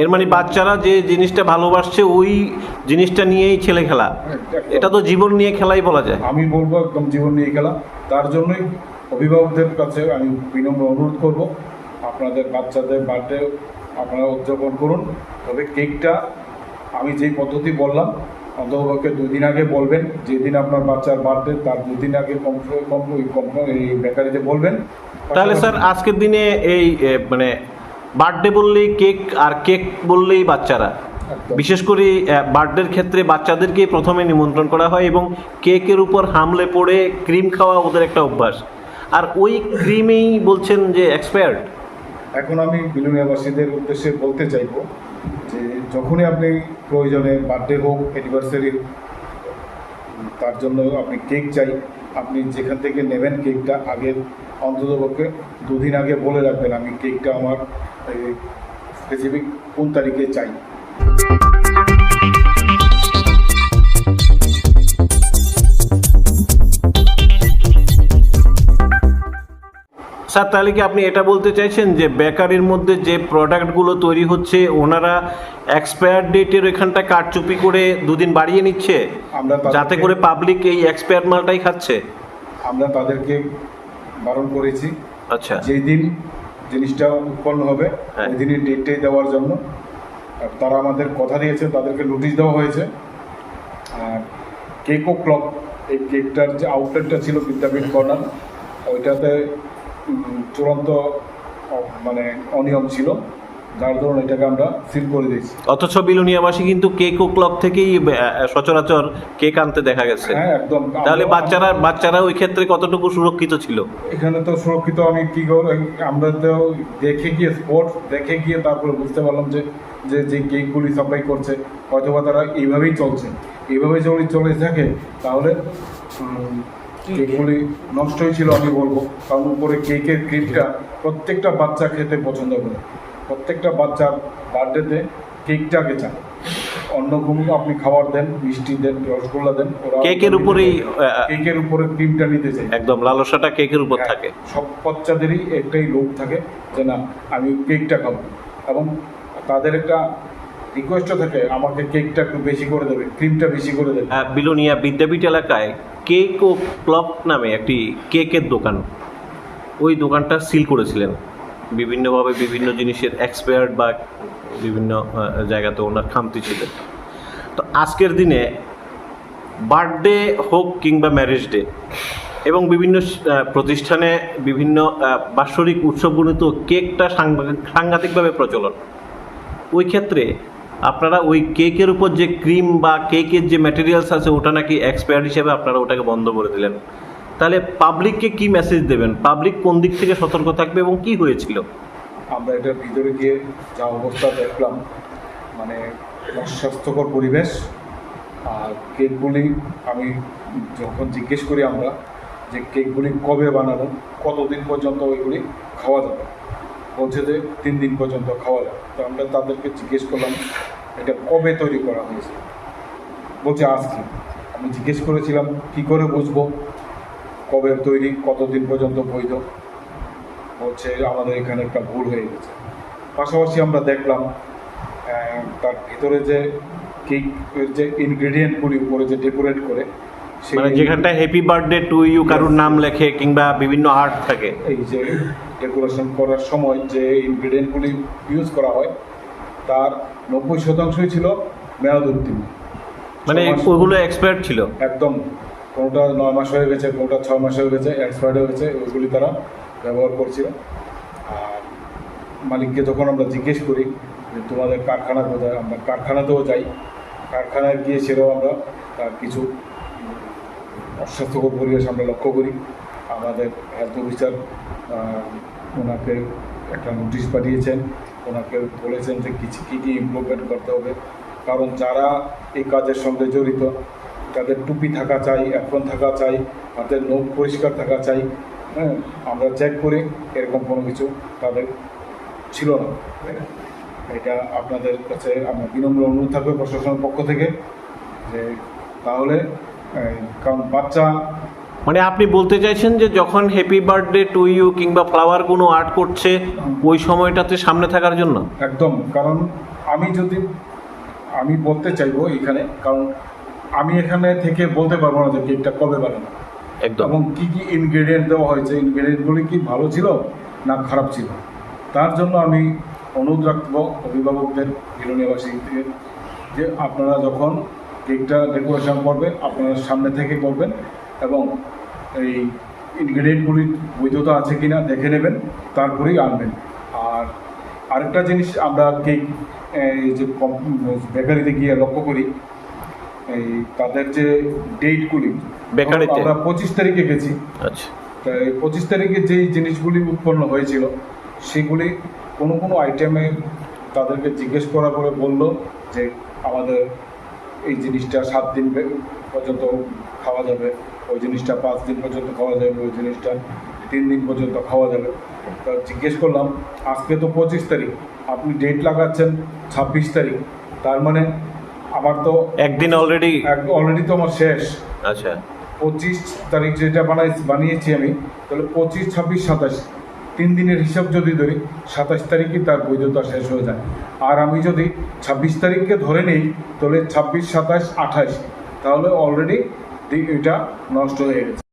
এর মানে বাচ্চারা যে জিনিসটা ভালোবাসছে ওই জিনিসটা নিয়েই ছেলে খেলা। এটা তো জীবন নিয়ে খেলাই বলা যায়। আমি বলব একদম জীবন নিয়ে খেলা। তার জন্যই অভিভাবকদের কাছে আমি বিনম্র অনুরোধ করব। আপনাদের বাচ্চাদের বার্থডে আপনারা উদযাপন করুন। তবে কেকটা আমি যেই পদ্ধতি বললাম অন্তপক্ষে দুদিন আগে বলবেন যেদিন আপনার বাচ্চার বার্থডে তার দুদিন আগে কম কম কম এই বেকারিতে বলবেন। তাহলে স্যার আজকের দিনে এই মানে বার্থডে বললেই কেক আর কেক বললেই বাচ্চারা। বিশেষ করে বার্থডের ক্ষেত্রে বাচ্চাদেরকে প্রথমে নিমন্ত্রণ করা হয় এবং কেকের উপর হামলে পড়ে ক্রিম খাওয়া ওদের একটা অভ্যাস। আর ওই ক্রিমেই বলছেন যে এক্সপায়ার্ড এখন আমি বিলুনিয়াবাসীদের উদ্দেশ্যে বলতে চাইব যে যখনই আপনি প্রয়োজনে বার্থডে হোক অ্যানিভার্সারি তার জন্য আপনি কেক চাই। আপনি যেখান থেকে নেবেন কেকটা আগে অন্ততপক্ষে দুদিন আগে বলে রাখবেন আমি কেকটা আমার স্পেসিফিক কোন তারিখে চাই? স্যার তাহলে কি আপনি এটা বলতে চাইছেন যে বেকারির মধ্যে যে প্রোডাক্টগুলো তৈরি হচ্ছে ওনারা এক্সপায়ার ডেটের এখানটা কারচুপি করে দুদিন বাড়িয়ে নিচ্ছে? যাতে করে পাবলিক এই এক্সপায়ার মালটাই খাচ্ছে? আমরা তাদেরকে বারণ করেছি। আচ্ছা। যেই দিন জিনিসটা উৎপন্ন হবে। ওই দিনের ডেটটাই দেওয়ার জন্য। আর তারা আমাদের কথা দিয়েছে তাদেরকে নোটিশ দেওয়া হয়েছে। আর কেক ও ক্লক এই কেকটার যে আউটলেটটা ছিল বিদ্যাপীঠ কর্নার ওইটাতে চূড়ান্ত মানে অনিয়ম ছিল। যার দরুন এটাকে আমরা সিল করে দিয়েছি। অথচ বিলুনিয়াবাসী কিন্তু কেক ও ক্লব থেকেই সচরাচর কেক আনতে দেখা গেছে। হ্যাঁ একদম। তাহলে বাচ্চারা বাচ্চারা ওই ক্ষেত্রে কতটুকু সুরক্ষিত ছিল? এখানে তো সুরক্ষিত আমি কি আমরা তো দেখে গিয়ে স্পট দেখে গিয়ে তারপরে বুঝতে পারলাম যে যে যে কেকগুলি সাপ্লাই করছে হয়তো বা তারা এইভাবেই চলছে। এইভাবে যদি চলে থাকে তাহলে কেকগুলি নষ্ট হয়েছিল আমি বলব। কারণ উপরে কেকের ক্রিমটা প্রত্যেকটা বাচ্চা খেতে পছন্দ করে। প্রত্যেকটা বাচ্চার বার্থডেতে কেকটাকে চায় অন্য কোনো আপনি খাবার দেন মিষ্টি দেন রসগোল্লা দেন ওরা কেকের উপরেই কেকের উপরে ক্রিমটা নিতে চাই। একদম লালসাটা কেকের উপর হ্যাঁ, থাকে। সব বাচ্চাদেরই একটাই লোভ থাকে যে না আমি কেকটা খাব। এবং তাদের একটা রিকোয়েস্টও থাকে আমাকে কেকটা একটু বেশি করে দেবে ক্রিমটা বেশি করে দেবে। আহ, বিলোনিয়া বিদ্যাপীঠ এলাকায় কেক ও ক্লব নামে একটি কেকের দোকান। ওই দোকানটা সিল করেছিলেন। বিভিন্নভাবে বিভিন্ন জিনিসের এক্সপায়ার্ড বা বিভিন্ন জায়গাতে ওনার খামতি ছিল তো আজকের দিনে বার্থডে হোক কিংবা ম্যারেজ ডে এবং বিভিন্ন প্রতিষ্ঠানে বিভিন্ন বাৎসরিক উৎসবগুলিত কেকটা সাংঘা- সাংঘাতিকভাবে প্রচলন। ওই ক্ষেত্রে আপনারা ওই কেকের উপর যে ক্রিম বা কেকের যে ম্যাটেরিয়ালস আছে ওটা নাকি এক্সপায়ার হিসেবে আপনারা ওটাকে বন্ধ করে দিলেন। তাহলে পাবলিককে কি মেসেজ দেবেন? পাবলিক কোন দিক থেকে সতর্ক থাকবে এবং কি হয়েছিল? আমরা এটার ভিতরে গিয়ে যা অবস্থা দেখলাম মানে অস্বাস্থ্যকর পরিবেশ, আর কেকগুলি আমি যখন জিজ্ঞেস করি আমরা যে কেকগুলি কবে বানানো কতদিন পর্যন্ত ওইগুলি খাওয়া যাবে? বলছে যে তিন দিন পর্যন্ত খাওয়া যাবে। তো আমরা তাদেরকে জিজ্ঞেস করলাম, এটা কবে তৈরি করা হয়েছে? বলছে, আজকে। আমি জিজ্ঞেস করেছিলাম, কি করে বুঝব? কবে তৈরি কতদিন পর্যন্ত বৈধ হচ্ছে আমাদের এখানে একটা ভুল হয়ে গেছে। পাশাপাশি আমরা দেখলাম তার ভিতরে যে কেক যে ইনগ্রেডিয়েন্টগুলি উপরে যে ডেকোরেট করে মানে যেখানটা হ্যাপি বার্থডে টু ইউ কারুর নাম লেখে কিংবা বিভিন্ন আর্ট থাকে। এই যে ডেকোরেশন করার সময় যে ইনগ্রেডিয়েন্টগুলি ইউজ করা হয় তার নব্বই শতাংশই ছিল মেয়াদ উত্তীর্ণ মানে ওগুলো এক্সপায়ার্ড ছিল। একদম। কোনোটা নয় মাস হয়ে গেছে, কোনোটা ছয় মাস হয়ে গেছে এক্সপায়ার্ড হয়ে গেছে, ওইগুলি তারা ব্যবহার করছিল। আর মালিককে যখন আমরা জিজ্ঞেস করি যে তোমাদের কারখানা কোথায়, আমরা কারখানাতেও যাই। কারখানায় গিয়ে সেটাও আমরা তার কিছু অস্বাস্থ্যকর পরিবেশ আমরা লক্ষ্য করি। আমাদের হেলথ অফিসার ওনাকে একটা নোটিশ পাঠিয়েছেন। ওনাকে বলেছেন যে কিছু কী কী ইমপ্রুভমেন্ট করতে হবে। কারণ যারা এই কাজের সঙ্গে জড়িত তাদের টুপি থাকা চাই অ্যাপ্রন থাকা চাই তাদের নখ পরিষ্কার থাকা চাই হ্যাঁ আমরা চেক করি এরকম কোনো কিছু তাদের ছিল না। এটা আপনাদের কাছে আমার বিনম্র অনুরোধ থাকবে প্রশাসনের পক্ষ থেকে যে তাহলে কারণ বাচ্চা মানে আপনি বলতে চাইছেন যে যখন হ্যাপি বার্থডে টু ইউ কিংবা ফ্লাওয়ার কোনো আর্ট করছে ওই সময়টাতে সামনে থাকার জন্য? একদম কারণ আমি যদি আমি বলতে চাইব এখানে কারণ আমি এখানে থেকে বলতে পারব না যে কেকটা কবে বানানো। একদম। এবং কী কি ইনগ্রেডিয়েন্ট দেওয়া হয়েছে ইনগ্রেডিয়েন্টগুলি কি ভালো ছিল না খারাপ ছিল? তার জন্য আমি অনুরোধ রাখব অভিভাবকদের বিরোনিয়াবাসীকে যে আপনারা যখন কেকটা ডেকোরেশন করবেন আপনারা সামনে থেকে করবেন এবং এই ইনগ্রেডিয়েন্টগুলির বৈধতা আছে কি না দেখে নেবেন তারপরেই আনবেন। আর আরেকটা জিনিস আমরা কেক এই যে বেকারিতে গিয়ে লক্ষ্য করি এই তাদের যে ডেটগুলি বেকারিতে? আমরা পঁচিশ তারিখে গেছি। আচ্ছা। তা এই পঁচিশ তারিখে যেই জিনিসগুলি উৎপন্ন হয়েছিল সেগুলি কোনো কোনো আইটেমে তাদেরকে জিজ্ঞেস করার পরে বলল যে আমাদের এই জিনিসটা সাত দিন পর্যন্ত খাওয়া যাবে ওই জিনিসটা পাঁচ দিন পর্যন্ত খাওয়া যাবে ওই জিনিসটা তিন দিন পর্যন্ত খাওয়া যাবে। তা জিজ্ঞেস করলাম আজকে তো পঁচিশ তারিখ আপনি ডেট লাগাচ্ছেন ছাব্বিশ তারিখ তার মানে আমার তো একদিন অলরেডি অলরেডি তো আমার শেষ। আচ্ছা। পঁচিশ তারিখ যেটা বানাই বানিয়েছি আমি তাহলে পঁচিশ ছাব্বিশ সাতাশ তিন দিনের হিসাব যদি ধরি সাতাশ তারিখই তার বৈধতা শেষ হয়ে যায়। আর আমি যদি ছাব্বিশ তারিখকে ধরে নিই তাহলে ছাব্বিশ সাতাশ আঠাশ তাহলে অলরেডি এটা নষ্ট হয়ে গেছে।